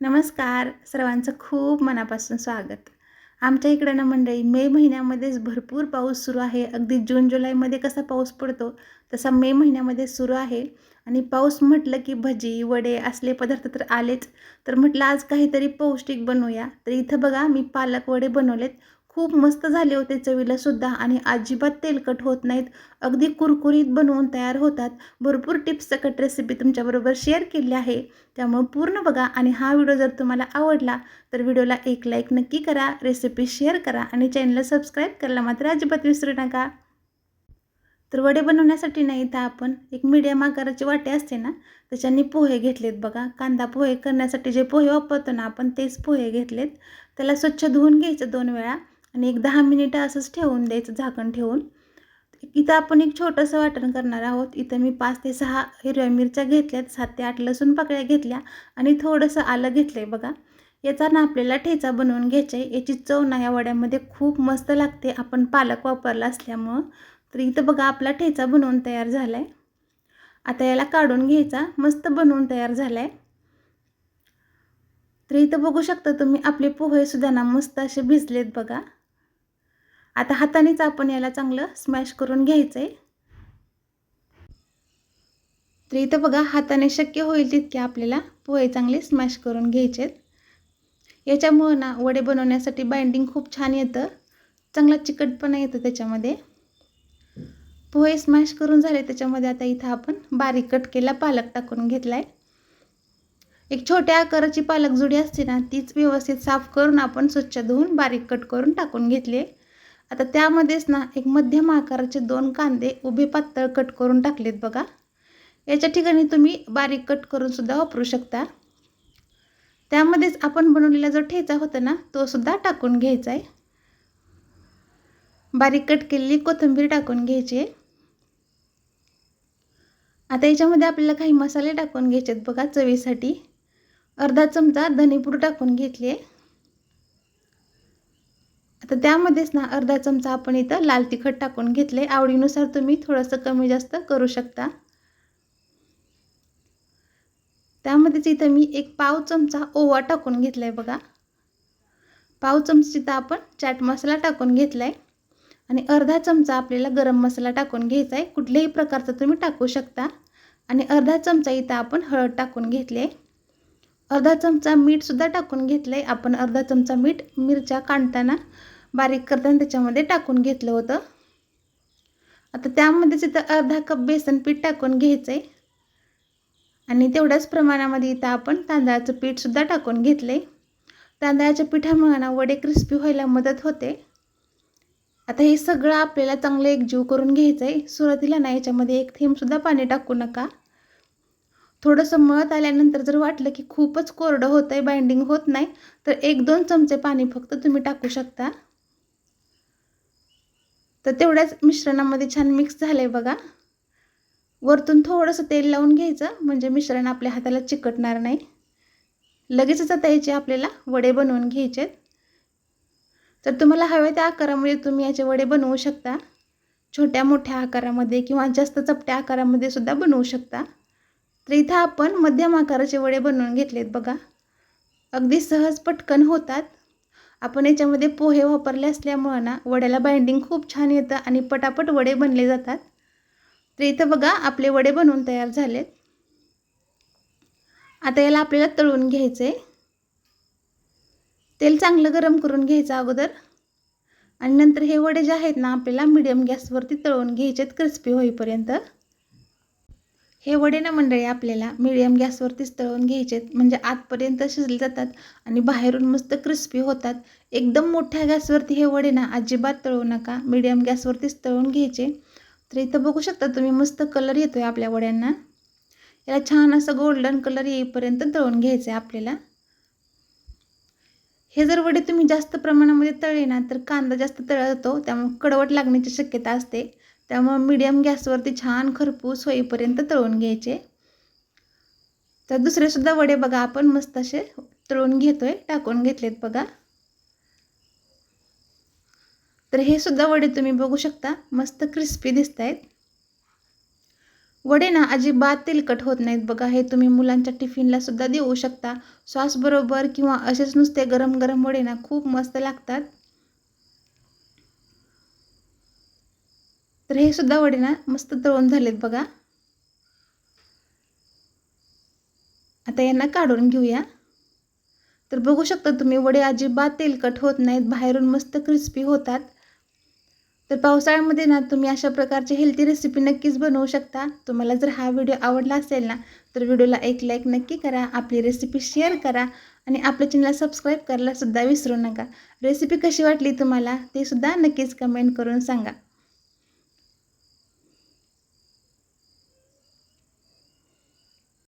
नमस्कार. सर्वांचं खूप मनापासून स्वागत. आमच्या इकडं ना मंडळी मे महिन्यामध्येच भरपूर पाऊस सुरू आहे. अगदी जून जुलैमध्ये कसा पाऊस पडतो तसा मे महिन्यामध्ये सुरू आहे. आणि पाऊस म्हटलं की भजी वडे असले पदार्थ तर आलेच. तर म्हटलं आज काहीतरी पौष्टिक बनवूया. तर इथं बघा मी पालक वडे बनवलेत. खूप मस्त झाले होते चवीला सुद्धा आणि अजिबात तेलकट होत नाहीत. अगदी कुरकुरीत बनवून तयार होतात. भरपूर टिप्स सकट रेसिपी तुमच्याबरोबर शेअर केली आहे. त्यामुळे पूर्ण बघा आणि हा व्हिडिओ जर तुम्हाला आवडला तर व्हिडिओला एक लाईक नक्की करा रेसिपी शेअर करा आणि चॅनलला सबस्क्राईब करायला मात्र अजिबात विसरू नका. तर वडे बनवण्यासाठी नाही तर आपण एक मीडियम आकाराची वाटे असते ना त्याच्यानी पोहे घेतलेत बघा. कांदा पोहे करण्यासाठी जे पोहे वापरतो ना आपण तेच पोहे घेतलेत. त्याला स्वच्छ धुवून घ्यायचं दोन वेळा. आणि एक दहा मिनिटं असंच ठेवून द्यायचं झाकण ठेवून. इथं आपण एक छोटंसं वाटण करणार आहोत. इथं मी पाच ते सहा हिरव्या मिरच्या घेतल्यात सात ते आठ लसूण पाकळ्या घेतल्या आणि थोडंसं आलं घेतलं आहे बघा. याचा ना आपल्याला ठेचा बनवून घ्यायचा आहे याची चव ना या वड्यामध्ये खूप मस्त लागते. आपण पालक वापरला असल्यामुळं. तर इथं बघा आपला ठेचा बनवून तयार झाला आहे आता याला काढून घ्यायचा. मस्त बनवून तयार झाला आहे तर इथं बघू शकता तुम्ही आपले पोहेसुद्धा ना मस्त असे भिजलेत बघा. आता हातानेच आपण याला चांगलं स्मॅश करून घ्यायचं आहे तर इथं बघा हाताने शक्य होईल तितके आपल्याला पोहे चांगले स्मॅश करून घ्यायचे आहेत याच्यामुळं ना वडे बनवण्यासाठी बाइंडिंग खूप छान येतं. चांगला चिकटपणा येतं त्याच्यामध्ये. पोहे स्मॅश करून झाले त्याच्यामध्ये आता इथं आपण बारीक कट केला पालक टाकून घेतला आहे एक छोट्या आकाराची पालक जुडी असते ना तीच व्यवस्थित साफ करून आपण स्वच्छ धुवून बारीक कट करून टाकून घेतली आहे. आता त्यामध्येच ना एक मध्यम आकाराचे दोन कांदे उभे पातळ कट करून टाकलेत बघा. याच्या ठिकाणी तुम्ही बारीक कट करूनसुद्धा वापरू शकता. त्यामध्येच आपण बनवलेला जो ठेचा होता ना तो सुद्धा टाकून घ्यायचा आहे. बारीक कट केलेली कोथिंबीर टाकून घ्यायची आता याच्यामध्ये आपल्याला काही मसाले टाकून घ्यायचे आहेत बघा चवीसाठी. अर्धा चमचा धनेपूड टाकून घेतली आहे. आता त्यामध्येच ना अर्धा चमचा आपण इथं लाल तिखट टाकून घेतले. आवडीनुसार तुम्ही थोडंसं कमी जास्त करू शकता. त्यामध्येच इथं मी एक पाव चमचा ओवा टाकून घेतला आहे बघा. पाव चमचा इथं आपण चाट मसाला टाकून घेतला आहे आणि अर्धा चमचा आपल्याला गरम मसाला टाकून घ्यायचा आहे कुठल्याही प्रकारचा तुम्ही टाकू शकता. आणि अर्धा चमचा इथं आपण हळद टाकून घेतली. आहे अर्धा चमचा मीठसुद्धा टाकून घेतलं आहे आपण अर्धा चमचा मीठ मिरच्या काढताना बारीक करताना त्याच्यामध्ये टाकून घेतलं होतं. आता त्यामध्येच इथं अर्धा कप बेसन पीठ टाकून घ्यायचं आहे आणि तेवढ्याच प्रमाणामध्ये इथं आपण तांदळाचं पीठसुद्धा टाकून घेतलं आहे तांदळाच्या पिठामुळे वडे क्रिस्पी व्हायला मदत होते. आता हे सगळं आपल्याला चांगलं एकजीव करून घ्यायचं आहे सुरुवातीला ना याच्यामध्ये एक थेंबसुद्धा पाणी टाकू नका. थोडंसं मळत आल्यानंतर जर वाटलं की खूपच कोरडं होतं आहे बाइंडिंग होत नाही तर एक दोन चमचे पाणी फक्त तुम्ही टाकू शकता. तर तेवढ्याच मिश्रणामध्ये छान मिक्स झालं आहे बघा. वरतून थोडंसं तेल लावून घ्यायचं म्हणजे मिश्रण आपल्या हाताला चिकटणार नाही. लगेचच आता याचे आपल्याला वडे बनवून घ्यायचे तर तुम्हाला हव्या त्या आकारामध्ये तुम्ही याचे वडे बनवू शकता. छोट्या मोठ्या आकारामध्ये किंवा जास्त चपट्या आकारामध्ये सुद्धा बनवू शकता. तर इथं आपण मध्यम आकाराचे वडे बनवून घेतलेत बघा. अगदी सहज पटकन होतात. आपण याच्यामध्ये पोहे वापरले असल्यामुळं ना वड्याला बाइंडिंग खूप छान येतं आणि पटापट वडे बनले जातात. तर इथं बघा आपले वडे बनवून तयार झालेत. आता याला आपल्याला तळून घ्यायचं आहे तेल चांगलं गरम करून घ्यायचं अगोदर. आणि नंतर हे वडे जे आहेत ना आपल्याला मिडियम गॅसवरती तळून घ्यायचे आहेत क्रिस्पी होईपर्यंत. हे वडे ना मंडळी आपल्याला मिडियम गॅसवरतीच तळून घ्यायचे आहेत म्हणजे आतपर्यंत शिजले जातात आणि बाहेरून मस्त क्रिस्पी होतात. एकदम मोठ्या गॅसवरती हे वडे ना अजिबात तळू नका. मिडियम गॅसवरतीच तळून घ्यायचे. तर इथं बघू शकता तुम्ही मस्त कलर येतो आहे आपल्या वड्यांना. याला छान असं गोल्डन कलर येईपर्यंत तळून घ्यायचं आहे आपल्याला. हे जर वडे तुम्ही जास्त प्रमाणामध्ये तळले ना तर कांदा जास्त तळतो. त्यामुळे कडवट लागण्याची शक्यता असते. त्यामुळं मीडियम गॅसवरती छान खरपूस होईपर्यंत तळून घ्यायचे. तर दुसरेसुद्धा वडे बघा आपण मस्त असे तळून घेतोय टाकून घेतलेत बघा. तर हे सुद्धा वडे तुम्ही बघू शकता मस्त क्रिस्पी दिसत आहेत वडे ना अजिबात तेलकट होत नाहीत बघा हे तुम्ही मुलांच्या टिफिनला सुद्धा देऊ शकता. सॉसबरोबर किंवा असेच नुसते गरम गरम वडे ना खूप मस्त लागतात. तर हे सुद्धा वडे ना मस्त तळून झालेत बघा. आता यांना काढून घेऊया. तर बघू शकता तुम्ही वडे अजिबात तेलकट होत नाहीत बाहेरून मस्त क्रिस्पी होतात. तर पावसाळ्यामध्ये ना तुम्ही अशा प्रकारची हेल्थी रेसिपी नक्कीच बनवू शकता. तुम्हाला जर हा व्हिडिओ आवडला असेल ना तर व्हिडिओला एक लाईक नक्की करा आपली रेसिपी शेअर करा आणि आपल्या चॅनलला सबस्क्राईब करायला सुद्धा विसरू नका. रेसिपी कशी वाटली तुम्हाला ते सुद्धा नक्कीच कमेंट करून सांगा.